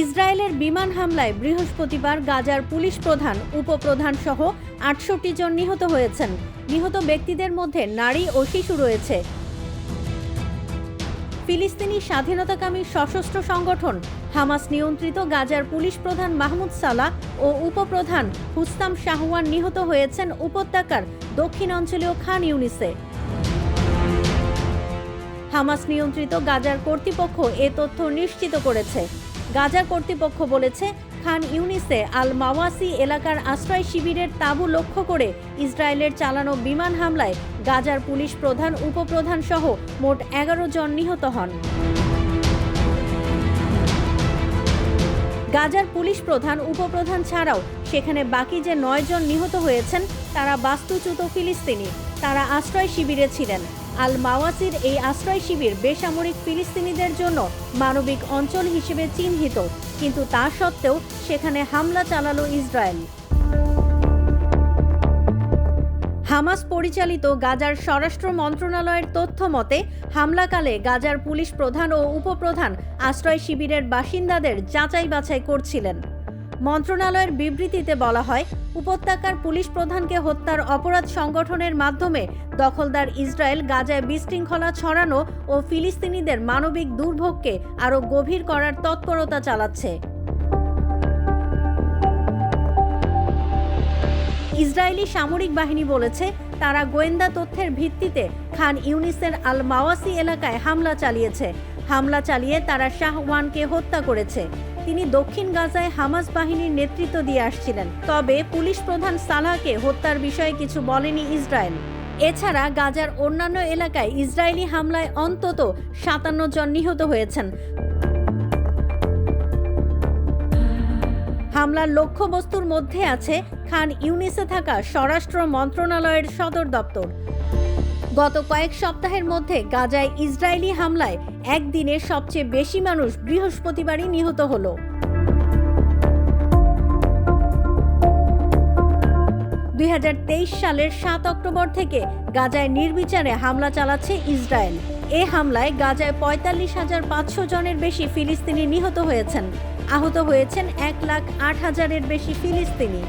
ইসরায়েলের বিমান হামলায় বৃহস্পতিবার গাজার পুলিশ প্রধান, উপপ্রধান সহ আটষট্টি জন নিহত হয়েছেন। নিহত ব্যক্তিদের মধ্যে নারী ও শিশু রয়েছে। ফিলিস্তিনি স্বাধীনতাকামী সশস্ত্র সংগঠন, হামাস নিয়ন্ত্রিত গাজার পুলিশ প্রধান মাহমুদ সালাহ ও উপপ্রধান হুস্তাম শাহওয়ান নিহত হয়েছেন উপত্যকার দক্ষিণ অঞ্চলীয় খান ইউনিসে। হামাস নিয়ন্ত্রিত গাজার কর্তৃপক্ষ এ তথ্য নিশ্চিত করেছে। গাজার কর্তৃপক্ষ বলেছে, খান ইউনিসে আল মাওয়াসি এলাকার আশ্রয় শিবিরের তাঁবু লক্ষ্য করে ইসরায়েলের চালানো বিমান হামলায় গাজার পুলিশ প্রধান, উপপ্রধান সহ মোট এগারো জন নিহত হন। গাজার পুলিশ প্রধান, উপপ্রধান ছাড়াও সেখানে বাকি যে নয় জন নিহত হয়েছেন, তারা বাস্তুচ্যুত ফিলিস্তিনি। তারা আশ্রয় শিবিরে ছিলেন। আল মাওয়াসির এই আশ্রয় শিবির বেসামরিক ফিলিস্তিনিদের জন্য মানবিক অঞ্চল হিসেবে চিহ্নিত, কিন্তু তা সত্ত্বেও সেখানে হামলা চালালো ইসরায়েল। হামাস পরিচালিত গাজার স্বরাষ্ট্র মন্ত্রণালয়ের তথ্য মতে, হামলাকালে গাজার পুলিশ প্রধান ও উপপ্রধান আশ্রয় শিবিরের বাসিন্দাদের যাচাই বাছাই করছিলেন। মন্ত্রণালয়ের বিবৃতিতে বলা হয়, উপত্যকার পুলিশ প্রধানকে হত্যার অপরাধ সংগঠনের মাধ্যমে দখলদার ইসরায়েল গাজায় বিশৃঙ্খলা ছড়ানো ও ফিলিস্তিনিদের মানবিক দুর্ভোগকে আরও গভীর করার তৎপরতা চালাচ্ছে। ইসরায়েলি সামরিক বাহিনী বলেছে, তারা গোয়েন্দা তথ্যের ভিত্তিতে খান ইউনিসের আল মাওয়াসি এলাকায় হামলা চালিয়েছে। হামলা চালিয়ে তারা শাহওয়ানকে হত্যা করেছে। তিনি দক্ষিণ গাজায় হামাস বাহিনীর নেতৃত্ব দিয়ে আসছিলেন। তবে পুলিশ প্রধান সালাহকে হত্যার বিষয়ে কিছু বলেনি ইসরায়েল। এছাড়া গাজার অন্যান্য এলাকায় ইসরায়েলি হামলায় অন্তত সাতান্ন জন নিহত হয়েছেন। হামলার লক্ষ্যবস্তুর মধ্যে আছে খান ইউনিসে থাকা স্বরাষ্ট্র মন্ত্রণালয়ের সদর দপ্তর। গত কয়েক সপ্তাহের মধ্যে গাজায় ইসরায়েলি হামলায় একদিনে সবচেয়ে বেশি মানুষ বৃহস্পতিবারই নিহত হলো। দুই সালের সাত অক্টোবর থেকে গাজায় নির্বিচারে হামলা চালাচ্ছে ইসরায়েল। এ হামলায় গাজায় পঁয়তাল্লিশ হাজার পাঁচশো জনের বেশি ফিলিস্তিনি নিহত হয়েছেন। আহত হয়েছেন এক লাখ আট হাজারের বেশি ফিলিস্তিনি।